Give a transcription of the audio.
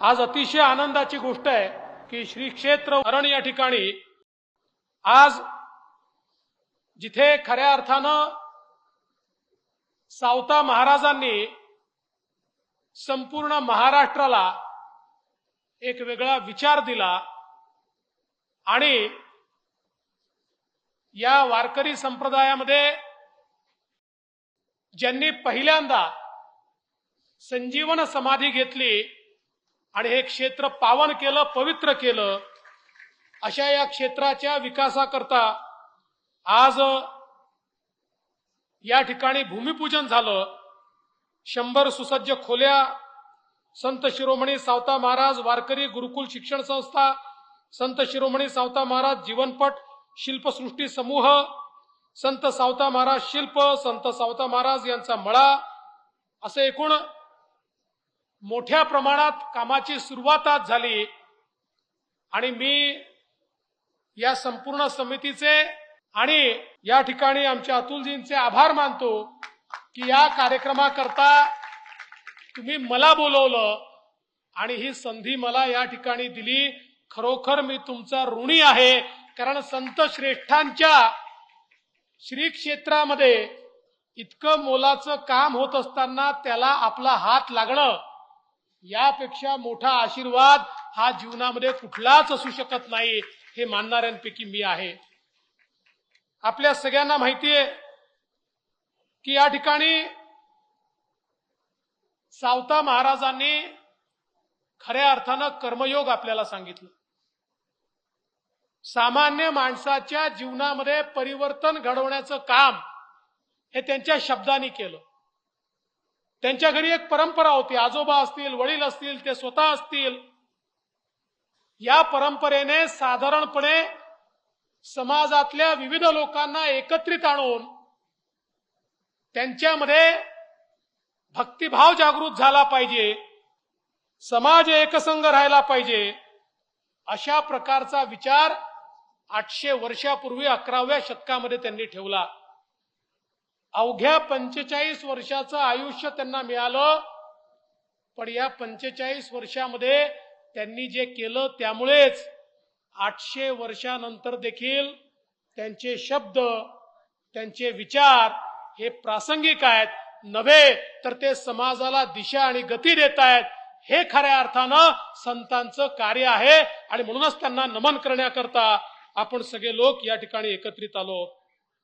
आज अतिशय आनंदाची गोष्ट आहे की श्री क्षेत्र अरण या ठिकाणी आज जिथे खऱ्या अर्थानं सावता महाराजांनी संपूर्ण महाराष्ट्राला एक वेगळा विचार दिला आणि या वारकरी संप्रदायामध्ये ज्यांनी पहिल्यांदा संजीवन समाधी घेतली आणि हे क्षेत्र पावन केलं पवित्र केलं अशा या क्षेत्राच्या विकासाकरता आज या ठिकाणी भूमिपूजन झालं. शंभर सुसज्ज खोल्या संत शिरोमणी सावता महाराज वारकरी गुरुकुल शिक्षण संस्था संत शिरोमणी सावता महाराज जीवनपट शिल्पसृष्टी समूह संत सावता महाराज शिल्प संत सावता महाराज यांचा मळा असे एकूण मोठ्या प्रमाणात कामाची सुरुवात आज झाली. आणि मी या संपूर्ण समितीचे आणि या ठिकाणी आमच्या अतुलजींचे आभार मानतो की या कार्यक्रमाकरता तुम्ही मला बोलवलं आणि ही संधी मला या ठिकाणी दिली. खरोखर मी तुमचा ऋणी आहे कारण संत श्रेष्ठांच्या श्री क्षेत्रामध्ये इतकं मोलाचं काम होत असताना त्याला आपला हात लागणं यापेक्षा मोठा आशीर्वाद हा जीवनामध्ये कुठलाच असू शकत नाही हे मानणाऱ्यांपैकी मी आहे. आपल्या सगळ्यांना माहिती आहे की या ठिकाणी सावता महाराजांनी खऱ्या अर्थानं कर्मयोग आपल्याला सांगितलं. सामान्य माणसाच्या जीवनामध्ये परिवर्तन घडवण्याचं काम हे त्यांच्या शब्दांनी केलं. त्यांच्या घरी एक परंपरा होती. आजोबा असतील वडील असतील ते स्वतः असतील. या परंपरेने साधारणपणे समाजातल्या विविध लोकांना एकत्रित आणून त्यांच्यामध्ये भक्तिभाव जागृत झाला पाहिजे. समाज एकसंघ राहायला पाहिजे. अशा प्रकारचा विचार आठशे वर्षापूर्वी अकराव्या शतकामध्ये त्यांनी ठेवला. अवघ्या पंचेचाळीस वर्षाचं आयुष्य त्यांना मिळालं. पण या पंचेचाळीस वर्षामध्ये त्यांनी जे केलं त्यामुळेच आठशे वर्षानंतर देखील त्यांचे शब्द त्यांचे विचार हे प्रासंगिक आहेत. नव्हे तर ते समाजाला दिशा आणि गती देत आहेत. हे खऱ्या अर्थानं संतांचं कार्य आहे. आणि म्हणूनच त्यांना नमन करण्याकरता आपण सगळे लोक या ठिकाणी एकत्रित आलो.